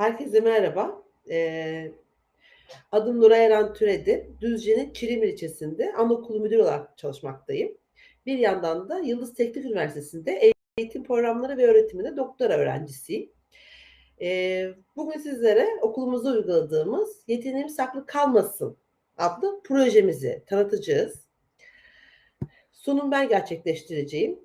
Herkese merhaba. Eee, adım Nuray Eren Türedi. Düzce'nin Çilimli ilçesinde anaokulu müdürü olarak çalışmaktayım. Bir yandan da Yıldız Teknik Üniversitesi'nde eğitim programları ve öğretiminde doktora öğrencisiyim. Eee, bugün sizlere okulumuzda uyguladığımız "Yeteneğimiz saklı kalmasın" adlı projemizi tanıtacağız. Sunumu ben gerçekleştireceğim.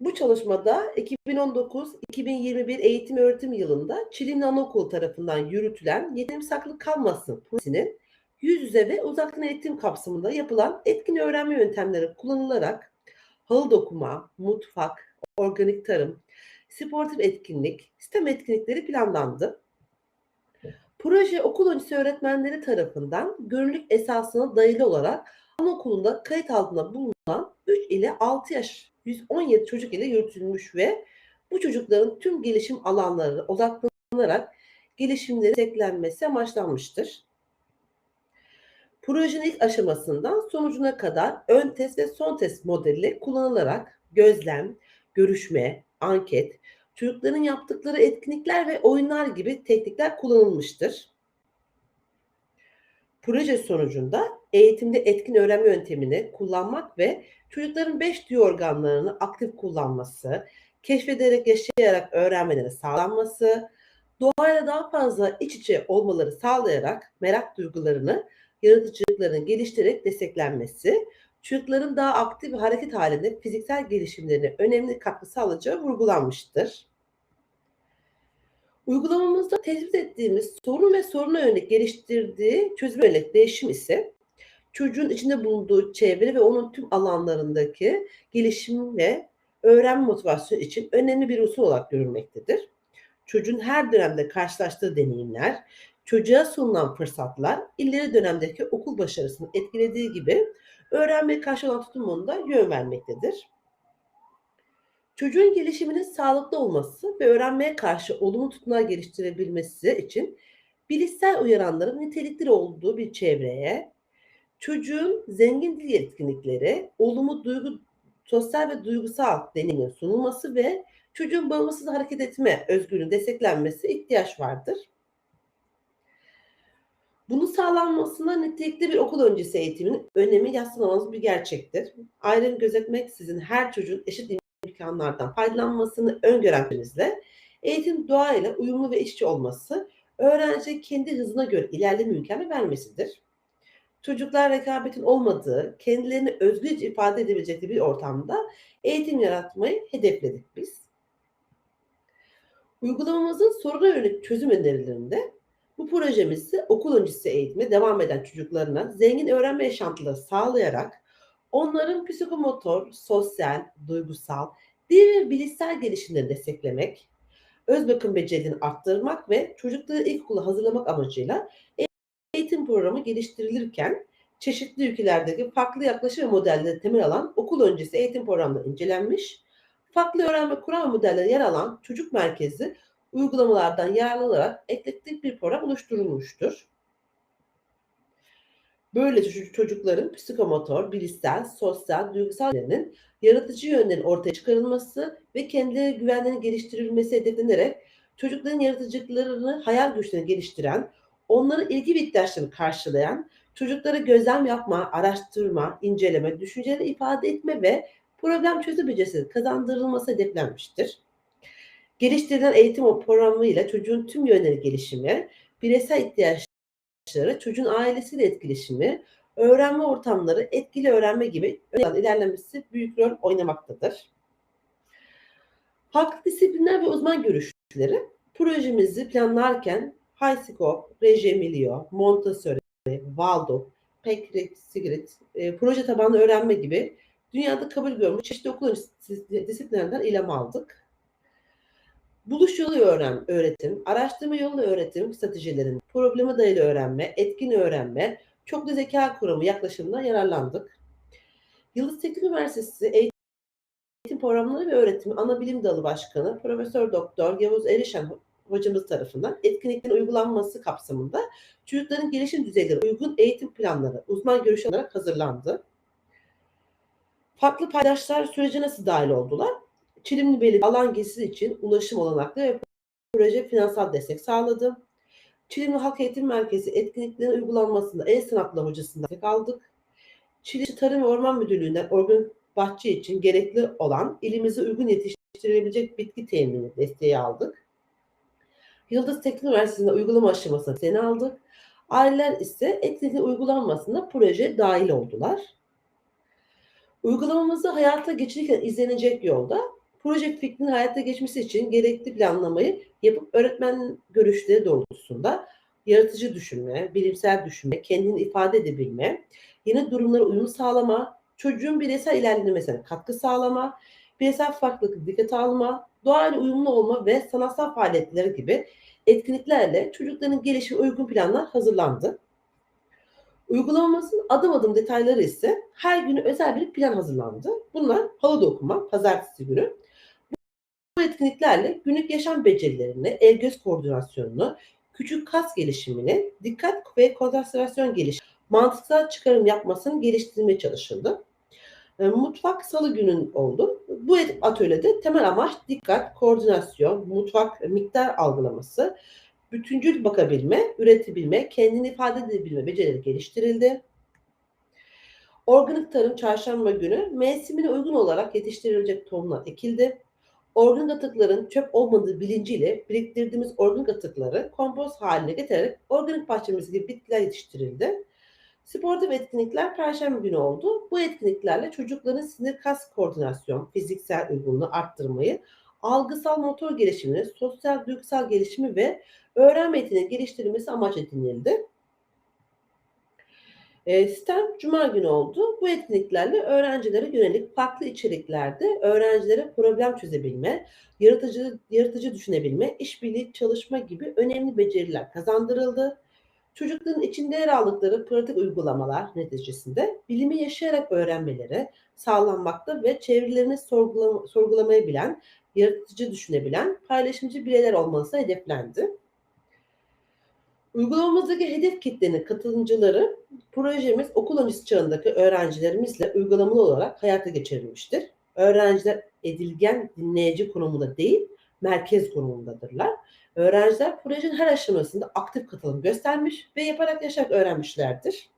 Bu çalışmada 2019-2021 eğitim öğretim yılında Çilimli Anaokulu tarafından yürütülen "Yeteneğimiz saklı kalmasın" projesinin yüz yüze ve uzaktan eğitim kapsamında yapılan etkin öğrenme yöntemleri kullanılarak halı dokuma, mutfak, organik tarım, sportif etkinlik, STEM etkinlikleri planlandı. Proje okul öncesi öğretmenleri tarafından gönüllülük esasına dayalı olarak anaokulunda kayıt altında bulunan 3 ile 6 yaş 117 çocuk ile yürütülmüş ve bu çocukların tüm gelişim alanlarına odaklanarak gelişimleri desteklenmesi amaçlanmıştır. Projenin ilk aşamasından sonucuna kadar ön test ve son test modeli kullanılarak gözlem, görüşme, anket, çocukların yaptıkları etkinlikler ve oyunlar gibi teknikler kullanılmıştır. Proje sonucunda eğitimde etkin öğrenme yöntemini kullanmak ve çocukların 5 duyu organlarını aktif kullanması, keşfederek yaşayarak öğrenmeleri sağlanması, doğayla daha fazla iç içe olmaları sağlayarak merak duygularını, yaratıcılıklarını geliştirerek desteklenmesi, çocukların daha aktif ve hareket hâlinde fiziksel gelişimlerine önemli katkı sağlayacağı vurgulanmıştır. Uygulamamızda tespit ettiğimiz sorun ve soruna yönelik geliştirdiği çözüme yönelik değişim ise çocuğun içinde bulunduğu çevre ve onun tüm alanlarındaki gelişim ve öğrenme motivasyonu için önemli bir unsur olarak görülmektedir. Çocuğun her dönemde karşılaştığı deneyimler, çocuğa sunulan fırsatlar ileri dönemdeki okul başarısını etkilediği gibi öğrenmeye karşı olan tutumuna da yön vermektedir. Çocuğun gelişiminin sağlıklı olması ve öğrenmeye karşı olumlu tutumlar geliştirebilmesi için bilişsel uyaranların nitelikli olduğu bir çevreye, çocuğun zengin dil yetkinlikleri, olumlu duygu sosyal ve duygusal deneyimin sunulması ve çocuğun bağımsız hareket etme özgürlüğünün desteklenmesi ihtiyaç vardır. Bunun sağlanmasında nitelikli bir okul öncesi eğitiminin önemi yadsınamaz bir gerçektir. Ayrım gözetmeksizin her çocuğun eşit imkânlardan faydalanmasını öngörenmemizle eğitim doğayla uyumlu ve içe olması, öğrenciye kendi hızına göre ilerleme imkânı vermesidir. Çocuklar rekabetin olmadığı, kendilerini özgürce ifade edebilecekleri bir ortamda eğitim yaratmayı hedefledik biz. Uygulamamızın soruna yönelik çözüm önerilerinde bu projemizi okul öncesi eğitime devam eden çocuklarına zengin öğrenme yaşantıları sağlayarak onların psikomotor, sosyal, duygusal, dil ve bilişsel gelişimlerini desteklemek, öz bakım becerilerini arttırmak ve çocukları ilkokula hazırlamak amacıyla eğitim programı geliştirilirken çeşitli ülkelerdeki farklı yaklaşım ve modelleri temel alan okul öncesi eğitim programları incelenmiş, farklı öğrenme kuram modelleri yer alan çocuk merkezli uygulamalardan yararlanarak eklektik bir program oluşturulmuştur. Böylece çocukların psikomotor, bilişsel, sosyal, duygusal yaratıcı yönlerin ortaya çıkarılması ve kendilerine güvenlerinin geliştirilmesi hedeflenerek çocukların yaratıcılıklarını, hayal güçlerini geliştiren, onların ilgi ve ihtiyaçlarını karşılayan, çocuklara gözlem yapma, araştırma, inceleme, düşüncelerini ifade etme ve problem çözüm becerisinin kazandırılması hedeflenmiştir. Geliştirilen eğitim programıyla çocuğun tüm yönleri gelişimi, bireysel ihtiyaçları, çocuğun ailesiyle etkileşimi, öğrenme ortamları, etkili öğrenme gibi ilerlemesi büyük rol oynamaktadır. Farklı disiplinler ve uzman görüşleri projemizi planlarken HighScope, Reggio Montessori, Waldorf, Peck Sigrid, e, proje tabanlı öğrenme gibi dünyada kabul görmüş çeşitli okul disiplinlerden ilham aldık. Buluş yolu öğren, öğretim, araştırma yolu öğretim stratejilerin, probleme dayalı öğrenme, etkin öğrenme, çoklu zeka kuramı yaklaşımından yararlandık. Yıldız Teknik Üniversitesi Eğitim Programları ve Öğretimi Ana Bilim Dalı Başkanı Profesör Doktor Yavuz Erişen hocamız tarafından etkinliklerin uygulanması kapsamında çocukların gelişim düzeyleri uygun eğitim planları uzman görüşü olarak hazırlandı. Farklı paydaşlar sürece nasıl dahil oldular? Çilimli Belediye alan gezisi için ulaşım olanakları ve proje finansal destek sağladı. Çilimli Halk Eğitim Merkezi etkinliklerin uygulanmasında el sanatları hocasından destek aldık. Çiğli Tarım ve Orman Müdürlüğü'nden organik bahçe için gerekli olan ilimize uygun yetiştirilebilecek bitki temini desteği aldık. Yıldız Teknik Üniversitesi'nde uygulama aşamasında seni aldık. Aileler ise etkinliğin uygulanmasında proje dahil oldular. Uygulamamızı hayata geçirirken izlenecek yolda proje fikrinin hayata geçmesi için gerekli planlamayı yapıp öğretmen görüşleri doğrultusunda yaratıcı düşünme, bilimsel düşünme, kendini ifade edebilme, yeni durumlara uyum sağlama, çocuğun bireysel ilerlemesine katkı sağlama, bireysel farklılıkı dikkate alma, doğayla uyumlu olma ve sanatsal faaliyetler gibi etkinliklerle çocukların gelişime uygun planlar hazırlandı. Uygulamamızın adım adım detayları ise her günü özel bir plan hazırlandı. Bunlar halı dokuma, pazartesi günü. Bu etkinliklerle günlük yaşam becerilerini, el göz koordinasyonunu, küçük kas gelişimini, dikkat ve konsantrasyon gelişimi, mantıksal çıkarım yapmasını geliştirmeye çalışıldı. E, mutfak salı günün oldu. Bu atölyede temel amaç dikkat, koordinasyon, mutfak miktar algılaması, bütüncül bakabilme, üretebilme, kendini ifade edebilme becerileri geliştirildi. Organik tarım çarşamba günü mevsimine uygun olarak yetiştirilecek tohumlar ekildi. Organik atıkların çöp olmadığı bilinciyle biriktirdiğimiz organik atıkları kompost haline getirerek organik bahçemiz gibi bitkiler yetiştirildi. Sportif etkinlikler Perşembe günü oldu. Bu etkinliklerle çocukların sinir kas koordinasyon, fiziksel uygunluğu arttırmayı, algısal motor gelişimini, sosyal duygusal gelişimi ve öğrenme yeteneği geliştirilmesi amaç edinildi. E, sistem Cuma günü oldu. Bu etkinliklerle öğrencilere yönelik farklı içeriklerde öğrencilere problem çözebilme, yaratıcı, yaratıcı düşünebilme, işbirliği çalışma gibi önemli beceriler kazandırıldı. Çocukların içinde yer aldıkları pratik uygulamalar neticesinde bilimi yaşayarak öğrenmeleri sağlanmakta ve çevrelerini sorgulama, sorgulamayı bilen, yaratıcı düşünebilen, paylaşımcı bireyler olması hedeflendi. Uygulamamızdaki hedef kitlenin katılımcıları projemiz okul öncesi çağındaki öğrencilerimizle uygulamalı olarak hayata geçirilmiştir. Öğrenciler edilgen dinleyici konumunda değil, merkez konumundadırlar. Öğrenciler projenin her aşamasında aktif katılım göstermiş ve yaparak yaşayarak öğrenmişlerdir.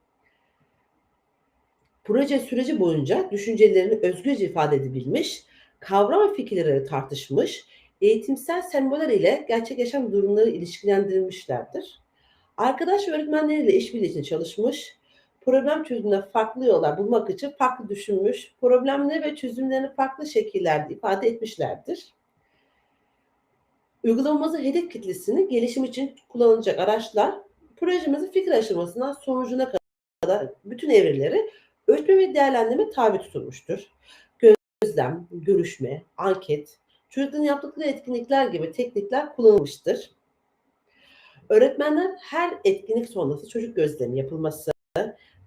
Proje süreci boyunca düşüncelerini özgürce ifade edebilmiş, kavram ve fikirleri tartışmış, eğitimsel semboller ile gerçek yaşam durumları ilişkilendirilmişlerdir. Arkadaş ve öğretmenleriyle işbirliği için çalışmış, problem çözümünde farklı yollar bulmak için farklı düşünmüş, problemleri ve çözümlerini farklı şekillerde ifade etmişlerdir. Uygulamamızın hedef kitlesini gelişim için kullanılacak araçlar, projemizin fikir aşamasından sonucuna kadar bütün evreleri ölçme ve değerlendirme tabi tutulmuştur. Gözlem, görüşme, anket, çocukların yaptıkları etkinlikler gibi teknikler kullanılmıştır. Öğretmenler her etkinlik sonrası çocuk gözlemi yapılması,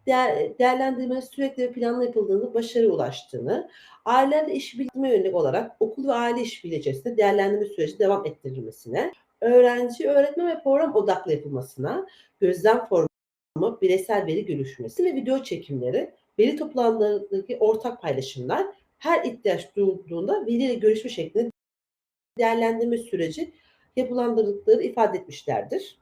değer, değerlendirme sürekli ve planlı yapıldığında başarı ulaştığını, ailelerle işbirliğine yönelik olarak okul ve aile işbirliği içerisinde değerlendirme süreci devam ettirilmesine, öğrenci, öğretmen ve program odaklı yapılmasına, gözlem formu, bireysel veri görüşmesi ve video çekimleri, veri toplantılarındaki ortak paylaşımlar, her ihtiyaç duyulduğunda veriyle görüşme şeklinde değerlendirme süreci yapılandırdıkları ifade etmişlerdir.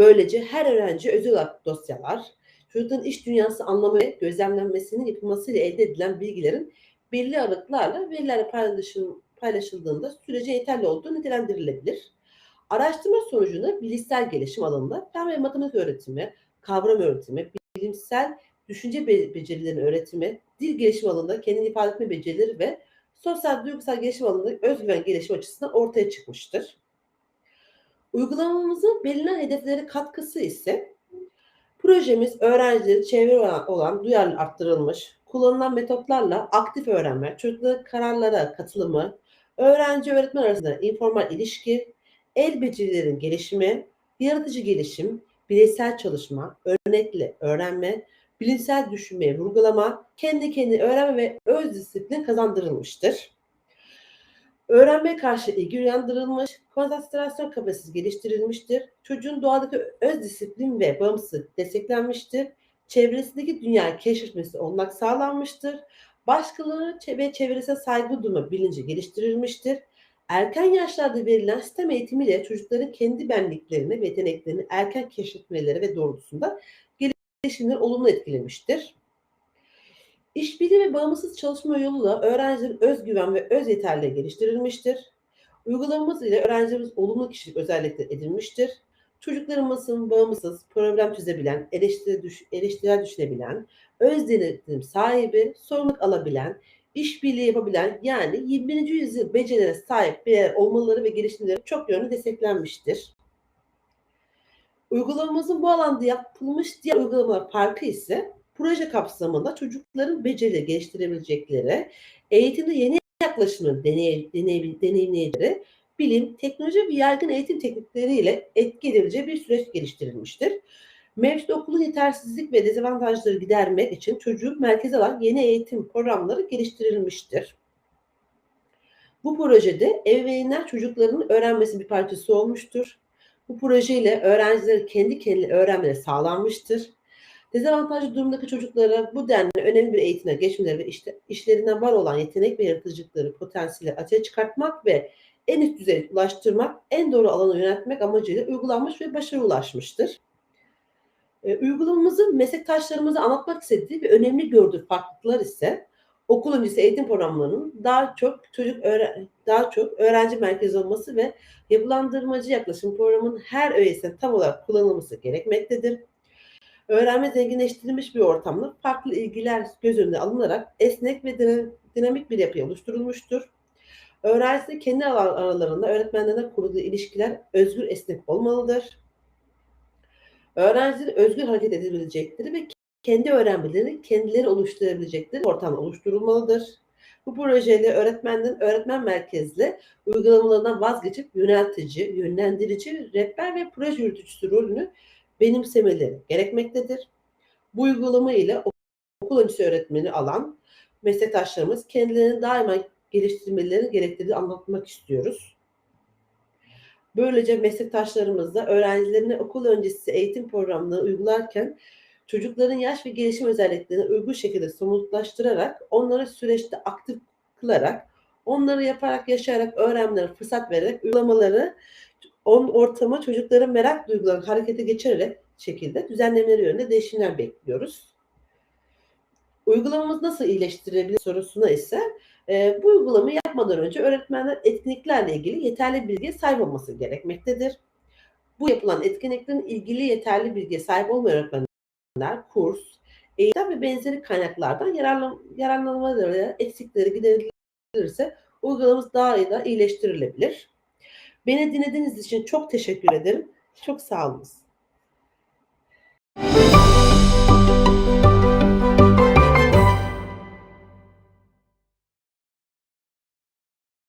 Böylece her öğrenci özel dosyalar, çocukların iş dünyası anlamı ve gözlemlenmesinin yapılmasıyla elde edilen bilgilerin belli aralıklarla verilerle paylaşım, paylaşıldığında sürece yeterli olduğu nitelendirilebilir. Araştırma sonucunda bilişsel gelişim alanında fen ve matematik öğretimi, kavram öğretimi, bilimsel düşünce becerilerinin öğretimi, dil gelişim alanında kendini ifade etme becerileri ve sosyal duygusal gelişim alanında özgüven gelişim açısından ortaya çıkmıştır. Uygulamamızın belirlenen hedefleri katkısı ise projemiz öğrencileri çevre olan duyarlı arttırılmış, kullanılan metotlarla aktif öğrenme, çocukların kararlara katılımı, öğrenci öğretmen arasında informal ilişki, el becerilerin gelişimi, yaratıcı gelişim, bireysel çalışma, örnekle öğrenme, bilimsel düşünmeye vurgulama, kendi kendine öğrenme ve öz disiplin kazandırılmıştır. Öğrenmeye karşı ilgi uyandırılmış, konsantrasyon kapasitesi geliştirilmiştir. Çocuğun doğadaki öz disiplin ve bağımsızlık desteklenmiştir. Çevresindeki dünyayı keşfetmesi olmak sağlanmıştır. Başkaları ve çevresine saygı duyma bilinci geliştirilmiştir. Erken yaşlarda verilen sistem eğitimiyle çocukların kendi benliklerini ve yeteneklerini erken keşfetmeleri ve doğrultusunda gelişimleri olumlu etkilemiştir. İşbirliği ve bağımsız çalışma yoluyla öğrencilerin özgüven ve öz yeterliği geliştirilmiştir. Uygulamamız ile öğrencilerimiz olumlu kişilik özellikleri edinmiştir. Çocuklarımızın bağımsız, problem çözebilen, eleştiri düş, eleştirel düşünebilen, öz denetim sahibi, sorumluluk alabilen, işbirliği yapabilen yani 21. yüzyıl becerilere sahip birer olmaları ve gelişimleri çok yönlü desteklenmiştir. Uygulamamızın bu alanda yapılmış diğer uygulamalar farkı ise proje kapsamında çocukların beceri geliştirebilecekleri, eğitimde yeni yaklaşımı deney, deney, deneyimleyicileri, bilim, teknoloji ve yaygın eğitim teknikleriyle etki edebileceği bir süreç geliştirilmiştir. Mevcut okulun yetersizlik ve dezavantajları gidermek için çocuk merkeze alan yeni eğitim programları geliştirilmiştir. Bu projede ebeveynler çocuklarının öğrenmesi bir parçası olmuştur. Bu projeyle öğrenciler kendi kendine öğrenmeleri sağlanmıştır. Dezavantajlı durumdaki çocuklara bu denli önemli bir eğitime geçmeleri ve işte işlerinden var olan yetenek ve yaratıcılıkları, potansiyeli açığa çıkartmak ve en üst düzeye ulaştırmak, en doğru alana yöneltmek amacıyla uygulanmış ve başarı ulaşmıştır. E, uygulamamızın meslektaşlarımıza anlatmak istediği ve önemli gördüğü farklılıklar ise okul öncesi eğitim programlarının daha çok çocuk daha çok öğrenci merkezi olması ve yapılandırmacı yaklaşım programının her öğesinde tam olarak kullanılması gerekmektedir. Öğrenme zenginleştirilmiş bir ortamda farklı ilgiler göz önüne alınarak esnek ve dinamik bir yapı oluşturulmuştur. Öğrencilerin kendi aralarında öğretmenlerine kurduğu ilişkiler özgür esnek olmalıdır. Öğrencilerin özgür hareket edebilecekleri ve kendi öğrenmelerini kendileri oluşturabilecekleri ortam oluşturulmalıdır. Bu projeyle öğretmenlerin öğretmen merkezli uygulamalarından vazgeçip yöneltici, yönlendirici, rehber ve proje yürütücüsü rolünü benimsemeleri gerekmektedir. Bu uygulama ile okul öncesi öğretmeni alan meslektaşlarımız kendilerini daima geliştirmeleri gerektiğini anlatmak istiyoruz. Böylece meslektaşlarımız da öğrencilerine okul öncesi eğitim programını uygularken çocukların yaş ve gelişim özelliklerini uygun şekilde somutlaştırarak onları süreçte aktif kılarak onları yaparak yaşayarak öğrenmelerine fırsat vererek uygulamaları on ortama çocukların merak duygularını harekete geçirerek şekilde düzenlemeleri yönünde değişimler bekliyoruz. Uygulamamız nasıl iyileştirebilir sorusuna ise e, bu uygulamayı yapmadan önce öğretmenler etkinliklerle ilgili yeterli bilgiye sahip olması gerekmektedir. Bu yapılan etkinliklerin ilgili yeterli bilgiye sahip olmayan öğretmenler kurs, eğitim ve benzeri kaynaklardan yararlan, yararlanmaları, eksikleri giderilirse uygulamamız daha iyi da iyileştirilebilir. Beni dinlediğiniz için çok teşekkür ederim. Çok sağ olun.